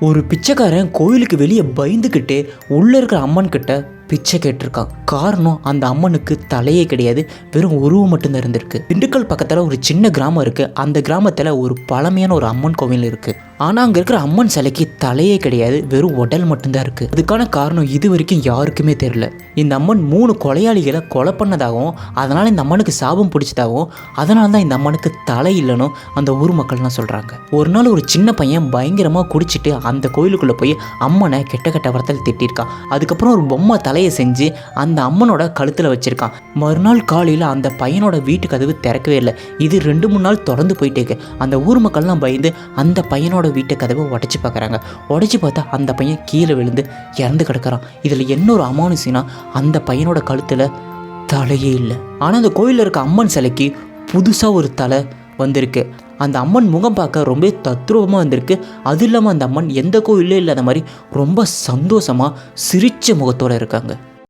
ஒரு பிச்சைக்காரன் கோயிலுக்கு வெளியே பயந்துக்கிட்டு உள்ளே இருக்கிற அம்மன் கிட்ட பிச்சை கேட்டிருக்கான் காரணம் அந்த அம்மனுக்கு தலையே கிடையாது. வெறும் உருவம் மட்டும்தான் இருந்திருக்கு. திண்டுக்கல் பக்கத்தில் ஒரு சின்ன கிராமம் இருக்குது அந்த கிராமத்தில் ஒரு பழமையான ஒரு அம்மன் கோவில் இருக்குது ஆனால் அங்கே இருக்கிற அம்மன் சிலைக்கு தலையே கிடையாது வெறும் உடல் மட்டும்தான் இருக்குது அதுக்கான காரணம் இது வரைக்கும் யாருக்குமே தெரியல. இந்த அம்மன் மூணு கொலையாளிகளை கொலை பண்ணதாகவும் அதனால் இந்த அம்மனுக்கு சாபம் பிடிச்சதாகவும் அதனால தான் இந்த அம்மனுக்கு தலை இல்லைன்னு அந்த ஊர் மக்கள்லாம் சொல்கிறாங்க ஒரு நாள் ஒரு சின்ன பையன் பயங்கரமாக குடிச்சிட்டு அந்த கோயிலுக்குள்ளே போய் அம்மனை கெட்ட கெட்ட வரத்தில் திட்டிருக்கான். அதுக்கப்புறம் ஒரு பொம்மை தலையை செஞ்சு அந்த அம்மனோட கழுத்தில் வச்சிருக்கான். மறுநாள் காலையில் அந்த பையனோட வீட்டு கதவு திறக்கவே இல்லை. இது ரெண்டு மூணு நாள் தொடர்ந்து போயிட்டே இருக்கு. அந்த ஊர் மக்கள்லாம் பயந்து அந்த பையனோட வீட்டு கதவை உடச்சி பார்க்குறாங்க. உடச்சி பார்த்தா அந்த பையன் கீழே விழுந்து இறந்து கிடக்குறான். இதில் என்ன ஒரு அமானுஷினா அந்த பையனோட கழுத்தில் தலையே இல்லை. ஆனால் அந்த கோயிலில் இருக்க அம்மன் சிலைக்கு புதுசாக ஒரு தலை வந்திருக்கு. அந்த அம்மன் முகம் பார்க்க ரொம்ப தத்ரூபமாக வந்திருக்கு. அது இல்லாமல் அந்த அம்மன் எந்த கோயிலும் இல்லாத மாதிரி ரொம்ப சந்தோஷமாக சிரித்த முகத்தோடு இருக்காங்க.